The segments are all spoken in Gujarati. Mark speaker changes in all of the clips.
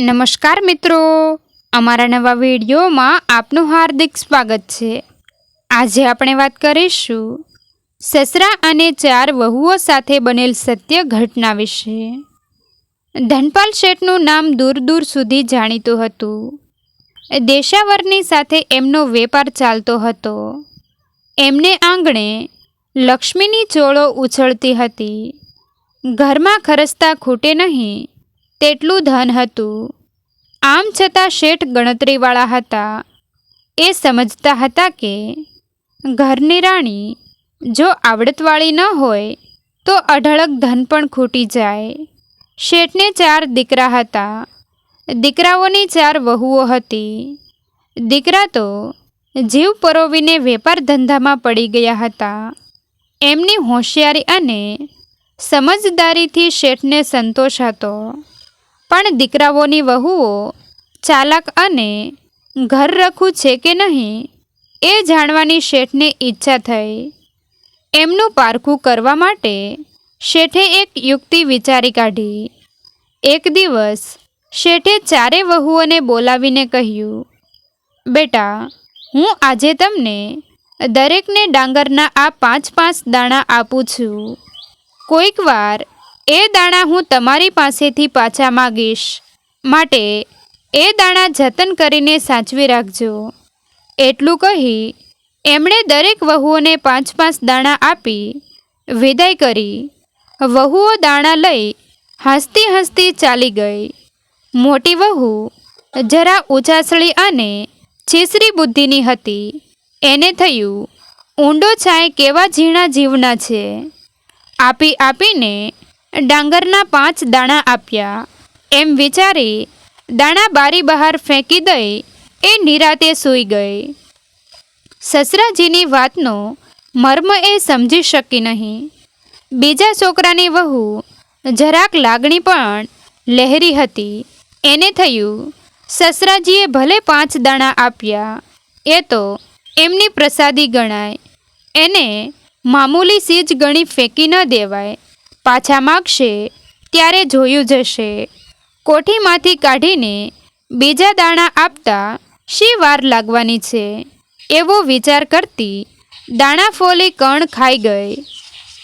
Speaker 1: નમસ્કાર મિત્રો. અમારા નવા વિડીયોમાં આપનું હાર્દિક સ્વાગત છે. આજે આપણે વાત કરીશું સસરા અને ચાર વહુઓ સાથે બનેલ સત્ય ઘટના વિશે. ધનપાલ શેઠનું નામ દૂર દૂર સુધી જાણીતું હતું. દેશાવરની સાથે એમનો વેપાર ચાલતો હતો. એમને આંગણે લક્ષ્મીની ચોળો ઉછળતી હતી. ઘરમાં ખરસતા ખૂટે નહીં તેટલું ધન હતું. આમ છતાં શેઠ ગણતરીવાળા હતા. એ સમજતા હતા કે ઘરની રાણી જો આવડતવાળી ન હોય, તો અઢળક ધન પણ ખૂટી જાય. શેઠને ચાર દીકરા હતા. દીકરાઓની ચાર વહુઓ હતી. દીકરા તો જીવ પરોવીને વેપાર ધંધામાં પડી ગયા હતા. એમની હોશિયારી અને સમજદારીથી શેઠને સંતોષ હતો. પણ દીકરાઓની વહુઓ ચાલાક અને ઘર રખું છે કે નહીં એ જાણવાની શેઠને ઈચ્છા થઈ. એમનું પારખું કરવા માટે શેઠે એક યુક્તિ વિચારી કાઢી. એક દિવસ શેઠે ચારે વહુઓને બોલાવીને કહ્યું, બેટા, હું આજે તમને દરેકને ડાંગરના આ પાંચ પાંચ દાણા આપું છું. કોઈક વાર એ દાણા હું તમારી પાસેથી પાછા માગીશ. માટે એ દાણા જતન કરીને સાચવી રાખજો. એટલું કહી એમણે દરેક વહુઓને પાંચ પાંચ દાણા આપી વિદાય કરી. વહુઓ દાણા લઈ હસતી હસતી ચાલી ગઈ. મોટી વહુ જરા ઉચાસળી અને છીસરી બુદ્ધિની હતી. એને થયું, ઊંડો છાંય કેવા ઝીણા જીવના છે? આપી આપીને ડાંગરના પાંચ દાણા આપ્યા. એમ વિચારી, દાણા બારી બહાર ફેંકી દઈ એ નિરાતે સૂઈ ગઈ. સસરાજીની વાતનો મર્મ એ સમજી શકી નહીં. બીજા છોકરાની વહુ જરાક લાગણી પણ લહેરી હતી. એને થયું, સસરાજીએ ભલે પાંચ દાણા આપ્યા, એ તો એમની પ્રસાદી ગણાય. એને મામૂલી સીજ ગણી ફેંકી ન દેવાય. પાછા માગશે ત્યારે જોયું જશે. કોઠીમાંથી કાઢીને બીજા દાણા આપતા શી વાર લાગવાની છે? એવો વિચાર કરતી દાણા ફોલી કણ ખાઈ ગઈ.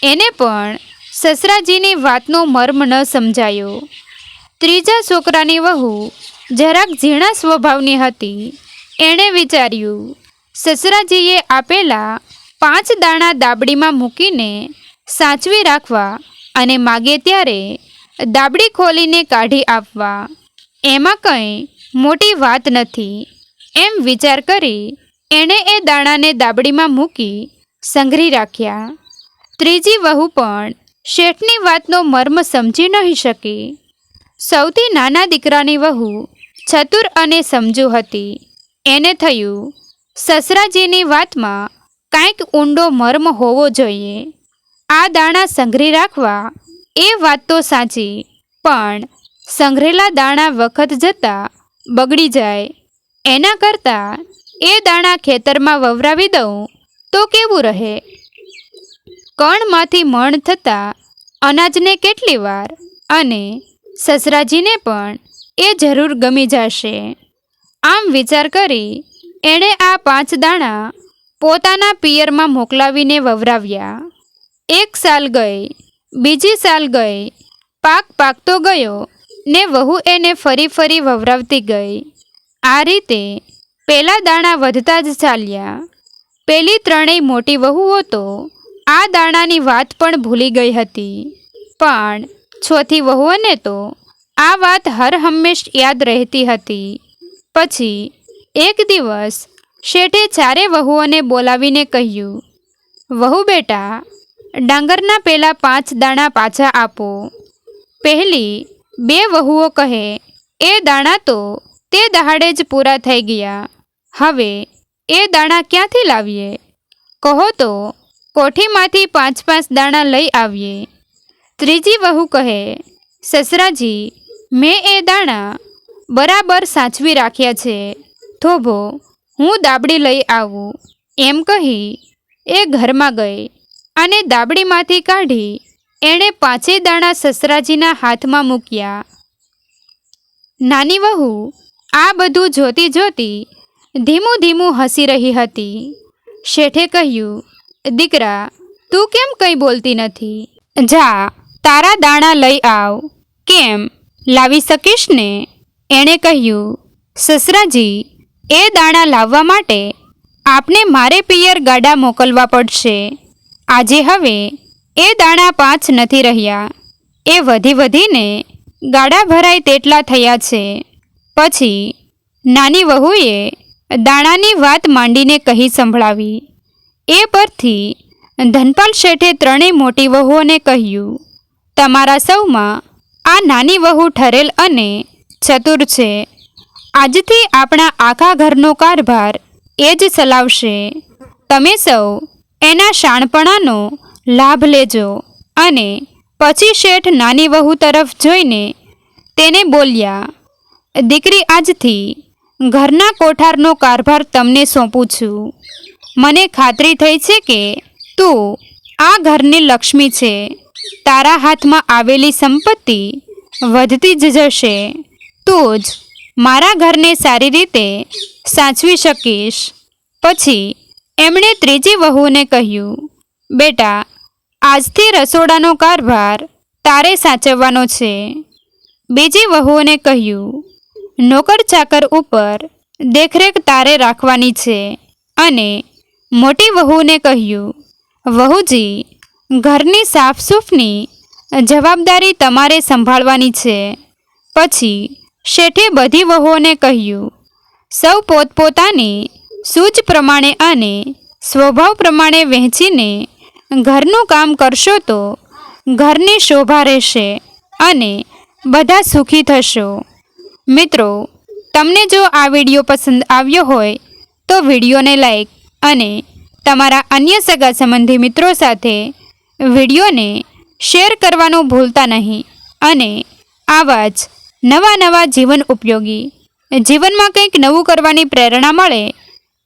Speaker 1: એને પણ સસરાજીની વાતનો મર્મ ન સમજાયો. ત્રીજા છોકરાની વહુ જરાક ઝીણા સ્વભાવની હતી. એણે વિચાર્યું, સસરાજીએ આપેલા પાંચ દાણા દાબડીમાં મૂકીને સાચવી રાખવા અને માગે ત્યારે દાબડી ખોલીને કાઢી આપવા. એમાં કંઈ મોટી વાત નથી. એમ વિચાર કરી એણે એ દાણાને દાબડીમાં મૂકી સંઘરી રાખ્યા. ત્રીજી વહુ પણ શેઠની વાતનો મર્મ સમજી નહીં શકી. સૌથી નાના દીકરાની વહુ ચતુર અને સમજુ હતી. એને થયું, સસરાજીની વાતમાં કાંઈક ઊંડો મર્મ હોવો જોઈએ. આ દાણા સંઘરી રાખવા. એ વાત તો સાચી, પણ સંઘરેલા દાણા વખત જતાં બગડી જાય. એના કરતાં એ દાણા ખેતરમાં વવરાવી દઉં તો કેવું રહે? કણમાંથી મણ થતાં અનાજને કેટલી વાર અને સસરાજીને પણ એ જરૂર ગમી જશે. આમ વિચાર કરી એણે આ પાંચ દાણા પોતાના પિયરમાં મોકલાવીને વવરાવ્યા. એક સાલ ગઈ, બીજી સાલ ગઈ, પાક પાકતો ગયો ને વહુ એને ફરી ફરી વવરાવતી ગઈ. આ રીતે પેલા દાણા વધતા જ ચાલ્યા. પેલી ત્રણેય મોટી વહુઓ તો આ દાણાની વાત પણ ભૂલી ગઈ હતી. પણ ચોથી વહુઓને તો આ વાત હર હંમેશ યાદ રહેતી હતી. પછી એક દિવસ શેઠે ચારે વહુઓને બોલાવીને કહ્યું, વહુ બેટા ડાંગરના પેલા પાંચ દાણા પાછા આપો. પહેલી, બે વહુઓ કહે, એ દાણા તો તે દહાડે જ પૂરા થઈ ગયા. હવે એ દાણા ક્યાંથી લાવીએ? કહો તો, કોઠીમાંથી પાંચ પાંચ દાણા લઈ આવીએ. ત્રીજી વહુ કહે, સસરાજી, મેં એ દાણા બરાબર સાચવી રાખ્યા છે. થોભો, હું દાબડી લઈ આવું. એમ કહી એ ઘરમાં ગઈ. અને દાબડીમાંથી કાઢી એણે પાંચેય દાણા સસરાજીના હાથમાં મૂક્યા. નાની વહુ, આ બધું જોતી જોતી ધીમું ધીમું હસી રહી હતી. શેઠે કહ્યું, દીકરા, તું કેમ કંઈ બોલતી નથી? જા, તારા દાણા લઈ આવ. કેમ, લાવી શકીશ ને? એણે કહ્યું, સસરાજી, એ દાણા લાવવા માટે આપને મારે પિયર ગાડા મોકલવા પડશે. આજે હવે એ દાણા પાંચ નથી રહ્યા. એ વધી વધીને ગાડા ભરાય તેટલા થયા છે. પછી નાની વહુએ દાણાની વાત માંડીને કહી સંભળાવી. એ પરથી ધનપાલ શેઠે ત્રણેય મોટી વહુઓને કહ્યું, તમારા સૌમાં આ નાની વહુ ઠરેલ અને ચતુર છે. આજથી આપણા આખા ઘરનો કારભાર એ જ ચલાવશે. તમે સૌ એના શાણપણાનો લાભ લેજો અને પછી શેઠ નાની વહુ તરફ જોઈને તેને બોલ્યા, દીકરી આજથી ઘરના કોઠારનો કારભાર તમને સોંપું છું. મને ખાતરી થઈ છે કે તું આ ઘરની લક્ષ્મી છે. તારા હાથમાં આવેલી સંપત્તિ વધતી જ જશે. તું જ મારા ઘરને સારી રીતે સાચવી શકીશ. પછી એમણે ત્રીજી વહુને કહ્યું, બેટા, આજથી રસોડાનો કારભાર તારે સાચવવાનો છે. બીજી વહુઓને કહ્યું, નોકર ચાકર ઉપર દેખરેખ તારે રાખવાની છે. અને મોટી વહુને કહ્યું, વહુજી, ઘરની સાફસૂફની જવાબદારી તમારે સંભાળવાની છે. પછી શેઠે બધી વહુઓને કહ્યું, સૌ પોતપોતાની સૂઝ પ્રમાણે અને સ્વભાવ પ્રમાણે વહેંચીને ઘરનું કામ કરશો તો ઘરની શોભા રહેશે અને બધા સુખી થશો. મિત્રો, તમને જો આ વીડિયો પસંદ આવ્યો હોય, તો વિડીયોને લાઈક અને તમારા અન્ય સગા સંબંધી મિત્રો સાથે વિડીયોને શેર કરવાનું ભૂલતા નહીં અને આવા જ નવા નવા જીવન ઉપયોગી જીવનમાં કંઈક નવું કરવાની પ્રેરણા મળે